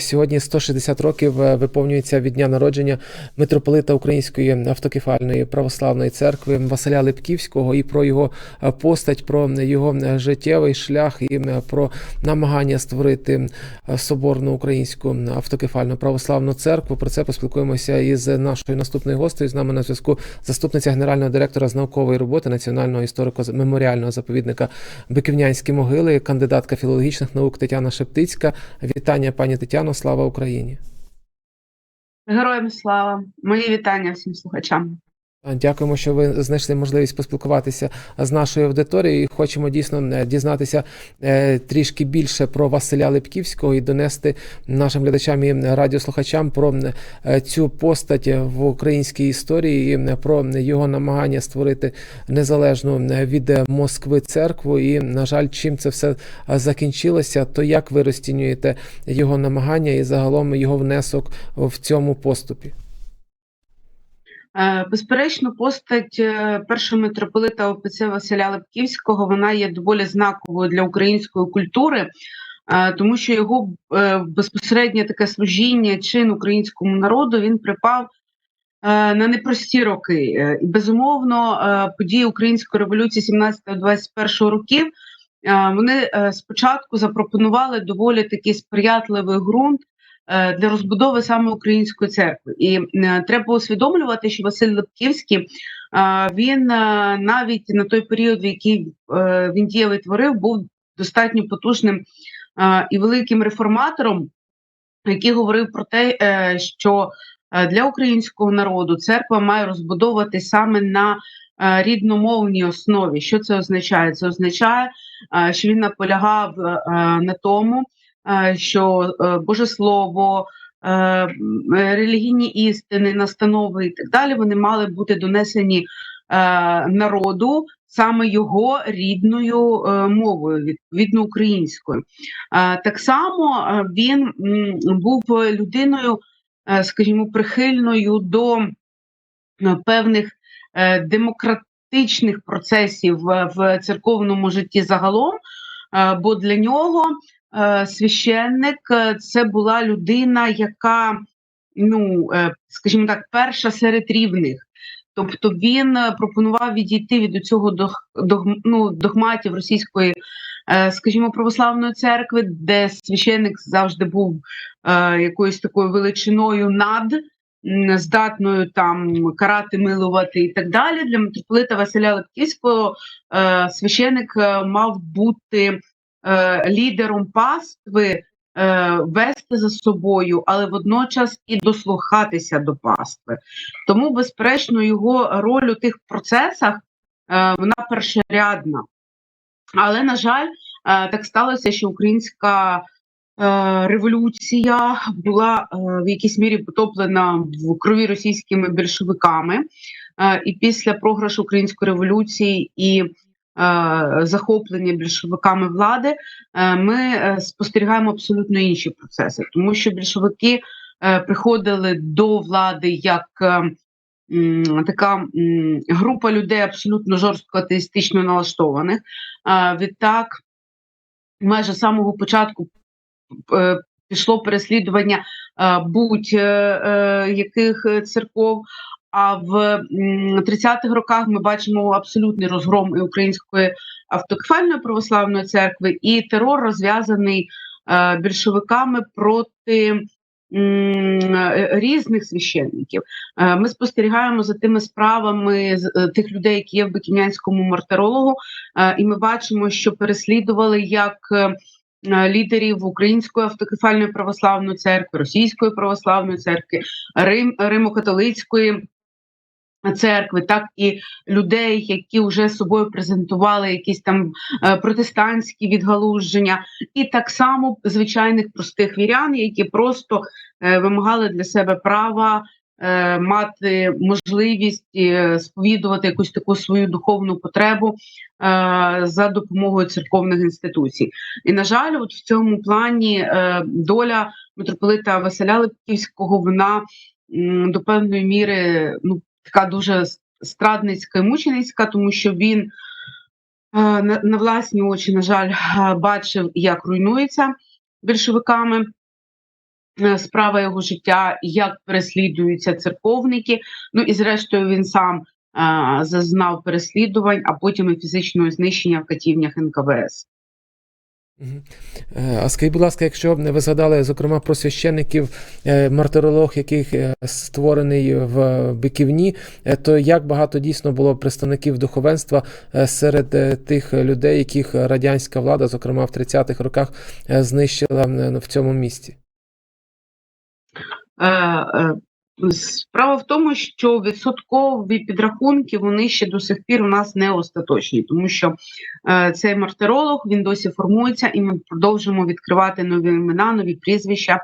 Сьогодні 160 років е, виповнюється від дня народження митрополита Української автокефальної православної церкви Василя Липківського і про його е, постать, про його е, життєвий шлях і про намагання створити соборну українську автокефальну православну церкву. Про це поспілкуємося із нашою наступною гостею. З нами на зв'язку заступниця генерального директора з наукової роботи Національного історико-меморіального заповідника Биківнянські могили, кандидатка філологічних наук Тетяна Шептицька. Вітання, пані Тетяно. Слава Україні! Героям слава! Мої вітання всім слухачам. Дякуємо, що ви знайшли можливість поспілкуватися з нашою аудиторією. Хочемо дійсно е, дізнатися е, трішки більше про Василя Липківського і донести нашим глядачам і радіослухачам про е, цю постать в українській історії, і про його намагання створити незалежну від Москви церкву. І, на жаль, чим це все закінчилося, то як ви розцінюєте його намагання і загалом його внесок в цьому поступі? Е, Безперечно, постать е, першого митрополита ОПЦ Василя Липківського вона є доволі знаковою для української культури, е, тому що його безпосереднє таке служіння чин українському народу він припав на непрості роки. І безумовно, події української революції 17-21 років вони спочатку запропонували доволі такий сприятливий ґрунт для розбудови саме української церкви. І е, треба усвідомлювати, що Василь Липківський е, він е, навіть на той період, в який е, він діяв і творив, був достатньо потужним е, і великим реформатором, який говорив про те, е, що е, для українського народу церква має розбудовувати саме на е, рідномовній основі. Що це означає? Це означає, е, що він наполягав е, на тому, е, що е, Боже Слово, е, е, релігійні істини, настанови і так далі, вони мали бути донесені е, народу саме його рідною е, мовою, відповідно українською. Е, Так само е, він був людиною, е, скажімо, прихильною до е, певних е, демократичних процесів в, церковному житті загалом, е, бо для нього е, священник е, це була людина, яка, ну, е, скажімо так, перша серед рівних. Тобто він е, пропонував відійти від цього ну, догматів російської, е, скажімо, православної церкви, де священник завжди був е, якоюсь такою величиною над здатною там карати, милувати і так далі. Для митрополита Василя Липківського е, священик е, мав бути е, лідером пастви, е, вести за собою, але водночас і дослухатися до пастви. Тому, безперечно, його роль у тих процесах е, вона першорядна. Але, на жаль, е, так сталося, що українська е, революція була е, в якійсь мірі потоплена в крові російськими більшовиками. Е, і після програшу української революції і е, захоплення більшовиками влади, е, ми е, спостерігаємо абсолютно інші процеси, тому що більшовики е, приходили до влади як е, така група людей абсолютно жорстко атеїстично налаштованих. Відтак, майже з самого початку е, пішло переслідування е, будь-яких церков. А в м, 30-х роках ми бачимо абсолютний розгром української автокефальної православної церкви, і терор розв'язаний е, більшовиками проти е, різних священників. Е, Ми спостерігаємо за тими справами тих людей, які є в Биківнянському мартирологу, і ми бачимо, що переслідували як лідерів Української автокефальної православної церкви, Російської православної церкви, Рим, Римо-католицької церкви, так і людей, які вже собою презентували якісь там е, протестантські відгалуження, і так само звичайних простих вірян, які просто е, вимагали для себе права е, мати можливість сповідувати якусь таку свою духовну потребу за допомогою церковних інституцій. І на жаль, от в цьому плані доля митрополита Василя Липківського вона до певної міри ну така дуже страдницька і мученицька, тому що він е, на, власні очі, на жаль, е, бачив, як руйнується більшовиками е, справа його життя, як переслідуються церковники. Ну і зрештою він сам зазнав переслідувань, а потім і фізичного знищення в катівнях НКВС. Е, А скажіть, будь ласка, якщо ви згадали, зокрема, про священників, е, мартиролог, яких е, створений в Биківні, то як багато дійсно було представників духовенства серед тих людей, яких радянська влада, зокрема в 30-х роках, знищила в цьому місті? Справа в тому, що відсоткові підрахунки вони ще до сих пір у нас не остаточні, тому що е, цей мартиролог він досі формується, і ми продовжуємо відкривати нові імена, нові прізвища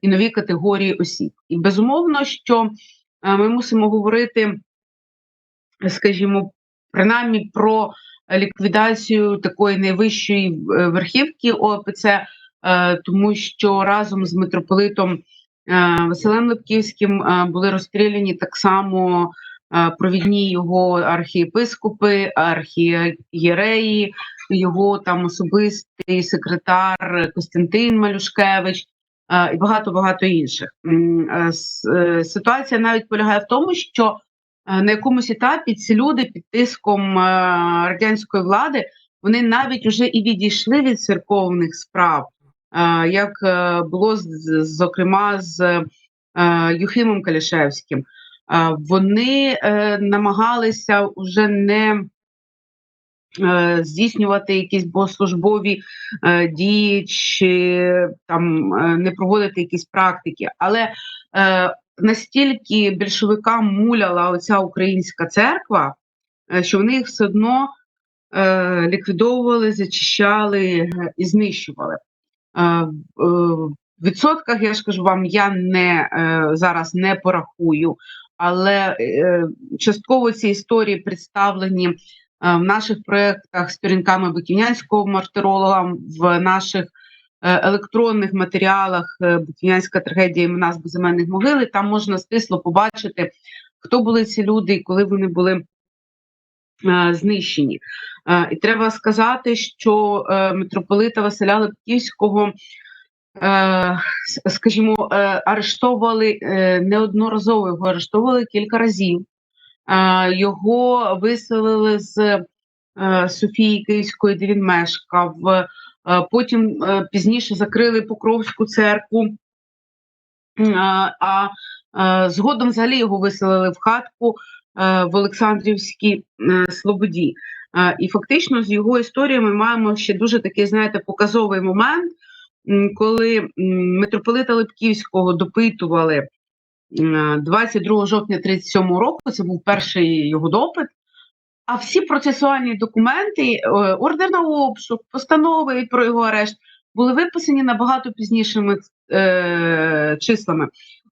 і нові категорії осіб. І безумовно, що е, ми мусимо говорити, скажімо, принаймні про ліквідацію такої найвищої е, верхівки ОПЦ, е, тому що разом з митрополитом. Е, Василем Липківським е, були розстріляні так само е, провідні його архієпископи, архієреї, його там особистий секретар Костянтин Малюшкевич і багато багато інших. Ситуація навіть полягає в тому, що на якомусь етапі ці люди під тиском радянської влади вони навіть уже і відійшли від церковних справ. Як е, було зокрема з е, Юхимом Калішевським. Вони е, намагалися вже не здійснювати якісь богослужбові дії чи там не проводити якісь практики, але настільки більшовикам муляла оця українська церква, що вони їх все одно ліквідовували, зачищали і знищували. Е, е, відсотках я ж кажу вам, я не е, зараз не порахую, але частково ці історії представлені в наших проєктах сторінками Биківнянського мартиролога, в наших електронних матеріалах Биківнянська трагедія імена з безіменних могил. Там можна стисло побачити, хто були ці люди і коли вони були знищені. Е, І треба сказати, що е, митрополита Василя Липківського, е, скажімо, е, арештовували е, неодноразово його арештовували кілька разів. Е, Його виселили з е, Софії Київської, де він мешкав. Е, Потім е, пізніше закрили Покровську церкву. А, е, згодом взагалі його виселили в хатку е, в Олександрівській е, Слободі. Е, І фактично з його історії ми маємо ще дуже такий, знаєте, показовий момент, коли митрополита Липківського допитували 22 жовтня 37 року. Це був перший його допит. А всі процесуальні документи, е, ордер на обшук, постанови про його арешт були виписані набагато пізнішими е, числами.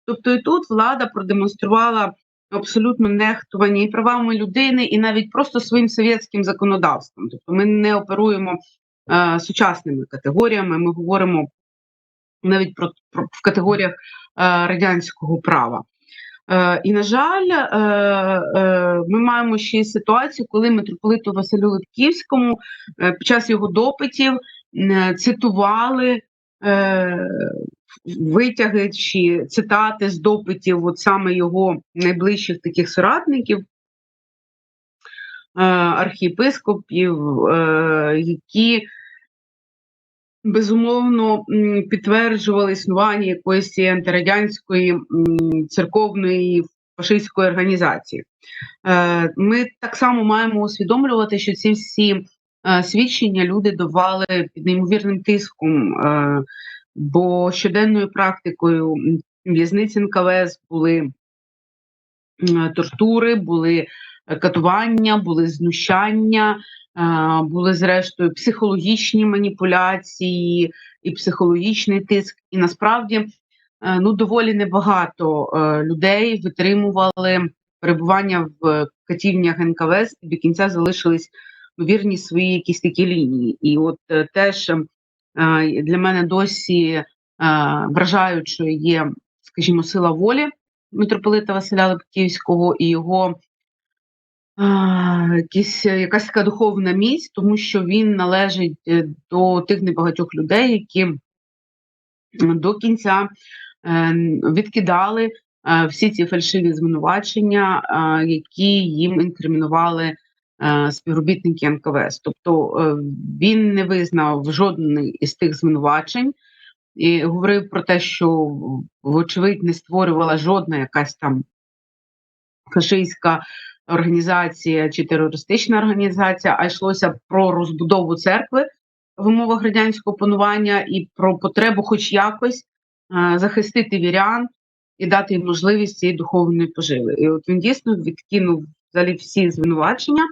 Тобто і тут влада продемонструвала абсолютно нехтування і правами людини, і навіть просто своїм совєтським законодавством. Тобто ми не оперуємо е, сучасними категоріями, ми говоримо навіть про, про в категоріях е, радянського права. Е, і, на жаль, е, е, ми маємо ще й ситуацію, коли митрополиту Василю Липківському е, під час його допитів е, цитували е, витяги чи цитати з допитів, от саме його найближчих таких соратників, е, архієпископів, е, які безумовно підтверджували існування якоїсь антирадянської церковної фашистської організації. Е, Ми так само маємо усвідомлювати, що ці всі свідчення люди давали під неймовірним тиском, бо щоденною практикою в'язниці НКВС були тортури, були е, катування, були знущання, е, були зрештою психологічні маніпуляції і психологічний тиск. І насправді е, ну доволі небагато людей витримували перебування в катівнях НКВС і до кінця залишились вірні своїй якісь такі лінії. І от теж е, для мене досі е, вражаючою є, скажімо, сила волі митрополита Василя Липківського і його якісь, якась така духовна міць, тому що він належить е, до тих небагатьох людей, які до кінця відкидали е, всі ці фальшиві звинувачення, е, які їм інкримінували е, співробітники НКВС. Тобто е, він не визнав жодний із тих звинувачень і говорив про те, що вочевидь не створювала жодна якась там фашистська організація чи терористична організація, а йшлося про розбудову церкви в умовах радянського панування і про потребу, хоч якось, е, захистити вірян і дати їм можливість цієї духовної поживи. І от він дійсно відкинув взагалі всі звинувачення,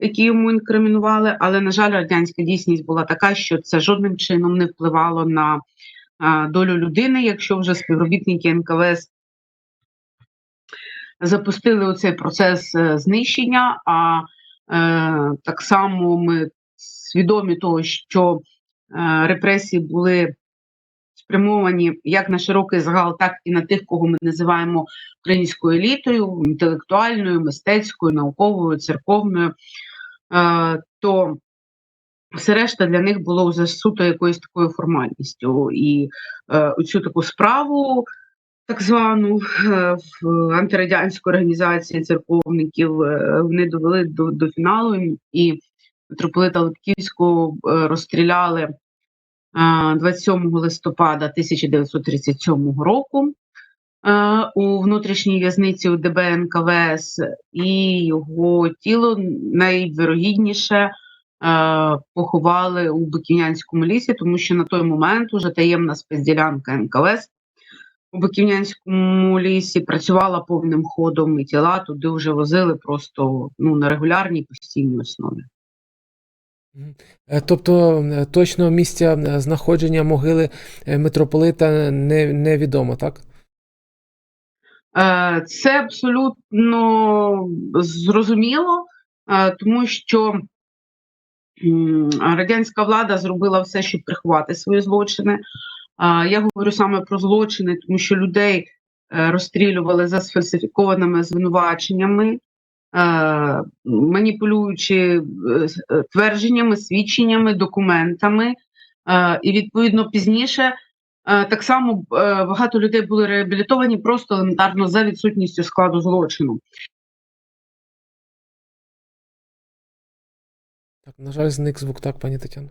які йому інкримінували. Але, на жаль, радянська дійсність була така, що це жодним чином не впливало на долю людини, якщо вже співробітники НКВС запустили оцей процес е, знищення. А е, так само ми свідомі того, що е, репресії були спрямовані як на широкий загал, так і на тих, кого ми називаємо українською елітою, інтелектуальною, мистецькою, науковою, церковною, е, то все решта для них було вже суто якоюсь такою формальністю. І е, оцю таку справу так звану е, в антирадянської організації церковників вони довели до, до фіналу і митрополита Литківського е, розстріляли 27 листопада 1937 року е, у внутрішній в'язниці УДБ НКВС, і його тіло найвірогідніше е, поховали у Биківнянському лісі, тому що на той момент уже таємна спецділянка НКВС у Биківнянському лісі працювала повним ходом, і тіла туди вже возили просто ну, на регулярній постійній основі. Е, Тобто е, точного місця е, знаходження могили митрополита не, невідомо, так? Це абсолютно зрозуміло, тому що радянська влада зробила все, щоб приховати свої злочини. Я говорю саме про злочини, тому що людей розстрілювали за сфальсифікованими звинуваченнями, маніпулюючи е, е, твердженнями, свідченнями, документами. Е, І відповідно пізніше е, так само е, багато людей були реабілітовані просто елементарно за відсутністю складу злочину. Так, на жаль, зник звук, так, пані Тетяно.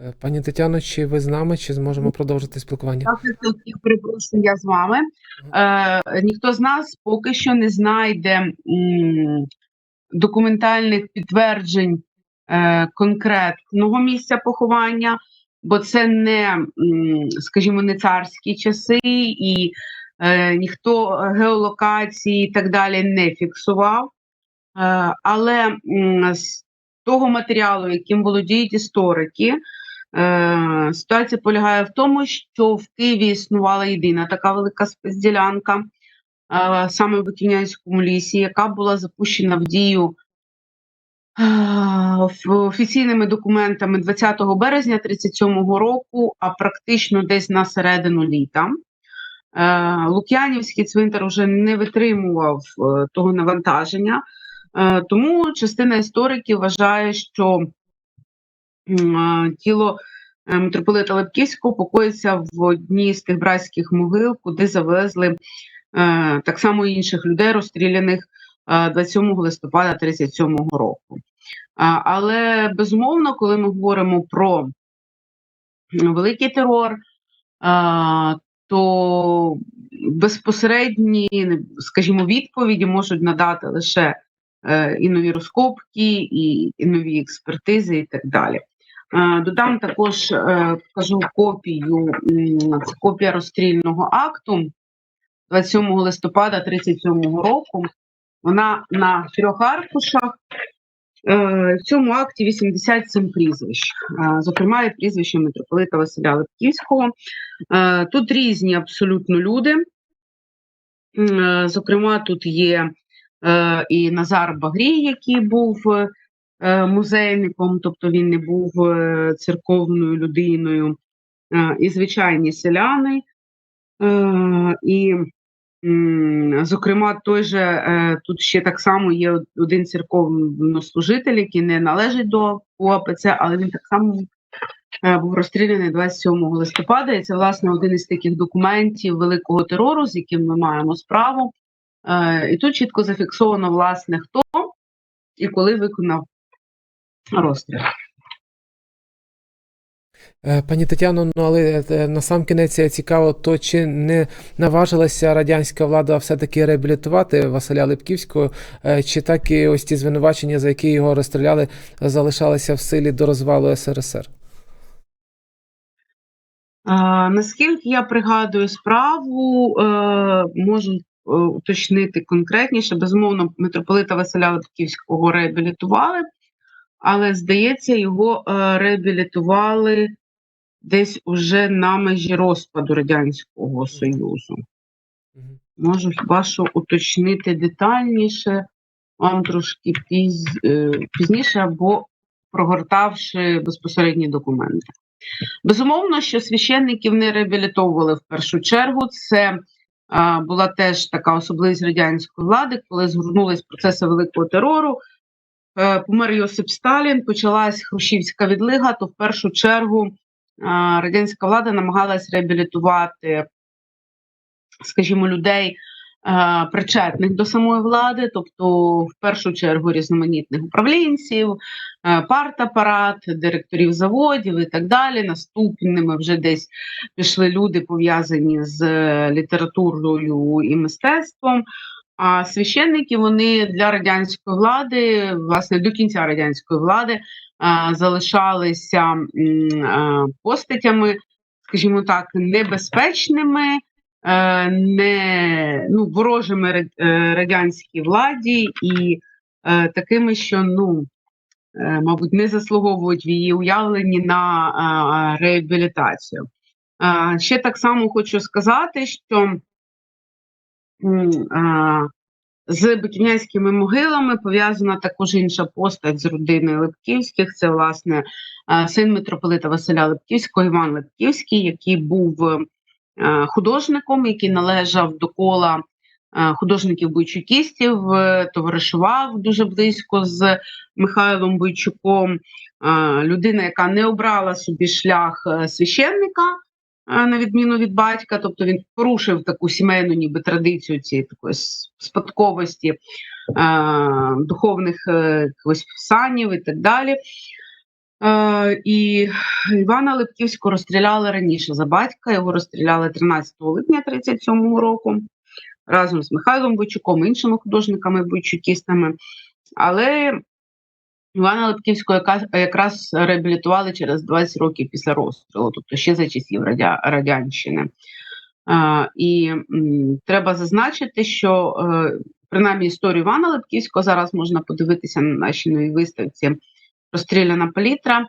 Е, Пані Тетяно, чи ви з нами, чи зможемо продовжити спілкування? Я перепрошую, я з вами. Е, ніхто з нас поки що не знайде м, документальних підтверджень е, конкретного місця поховання, бо це не, м, скажімо, не царські часи, і е, ніхто геолокації і так далі не фіксував. Е, але м, з того матеріалу, яким володіють історики, Е, Ситуація полягає в тому, що в Києві існувала єдина така велика спецділянка, е, саме в Биківнянському лісі, яка була запущена в дію е, офіційними документами 20 березня 37-го року, а практично десь на середину літа. Е, Лук'янівський цвинтар вже не витримував того навантаження, тому частина істориків вважає, що тіло е, митрополита Лепківського покоїться в одній з тих братських могил, куди завезли е, так само інших людей, розстріляних е, 27 листопада 37 року. Але безумовно, коли ми говоримо про великий терор, то безпосередні, скажімо, відповіді можуть надати лише е, і нові розкопки, і, і нові експертизи, і так далі. Е, Додам також е, покажу копію. Це копія розстрільного акту 27 листопада 37 року. Вона на трьох аркушах. Е, В цьому акті 87 прізвищ, зокрема, і прізвище митрополита Василя Липківського. Е, Тут різні абсолютно люди. Зокрема, тут є і Назар Багрій, який був музейником, тобто він не був е, церковною людиною, е, і звичайні селяни. Е, І, зокрема, той же е, тут ще так само є один церковнослужитель, який не належить до УАПЦ, але він так само е, був розстріляний 27 листопада. І це власне один із таких документів великого терору, з яким ми маємо справу. Е, І тут чітко зафіксовано, власне, хто і коли виконав розстріл. Е, Пані Тетяно, ну але е, на сам кінець е, цікаво, то чи не наважилася радянська влада все-таки реабілітувати Василя Липківського, е, чи так і ось ті звинувачення, за які його розстріляли, залишалися в силі до розвалу СРСР? А, наскільки я пригадую справу, е, можу е, уточнити конкретніше. Безумовно, митрополита Василя Липківського реабілітували, але, здається, його е, реабілітували десь уже на межі розпаду Радянського Союзу. Можу хіба що уточнити детальніше, вам трошки піз, е, пізніше або прогортавши безпосередні документи. Безумовно, що священників не реабілітовували в першу чергу. Це а, була теж така особливість радянської влади, коли згорнулись процеси великого терору. Е, помер Йосип Сталін, почалась Хрущівська відлига, то в першу чергу радянська влада намагалась реабілітувати, скажімо, людей. е, Причетних до самої влади, тобто в першу чергу різноманітних управлінців, е, партапарат, директорів заводів і так далі. Наступними вже десь пішли люди, пов'язані з е, літературою і мистецтвом. А священники вони для радянської влади, власне, до кінця радянської влади, е, залишалися е, постатями, скажімо так, небезпечними, е, не ну, ворожими радянській владі і такими, що ну, мабуть, не заслуговують в її уявленні на реабілітацію. Ще так само хочу сказати, що з Биківнянськими могилами пов'язана також інша постать з родини Липківських. Це, власне, син митрополита Василя Липківського, Іван Липківський, який був е, художником, який належав до кола е, художників бойчукістів, е, товаришував дуже близько з Михайлом Бойчуком. Людина, яка не обрала собі шлях священника, на відміну від батька, тобто він порушив таку сімейну ніби традицію цієї такої спадковості е, духовних е, санів і так далі. Е, і Івана Липківського розстріляли раніше за батька. Його розстріляли 13 липня 37 року разом з Михайлом Бойчуком, іншими художниками бойчукістами. Але Івана Липківського яка- якраз реабілітували через 20 років після розстрілу, тобто ще за часів радя, радянщини. Е, і м, треба зазначити, що е, принаймні історію Івана Липківського зараз можна подивитися на нашій новій виставці Розстріляна палітра,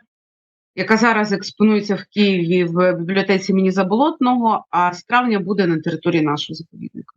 яка зараз експонується в Києві в бібліотеці імені Заболотного, а з травня буде на території нашого заповідника.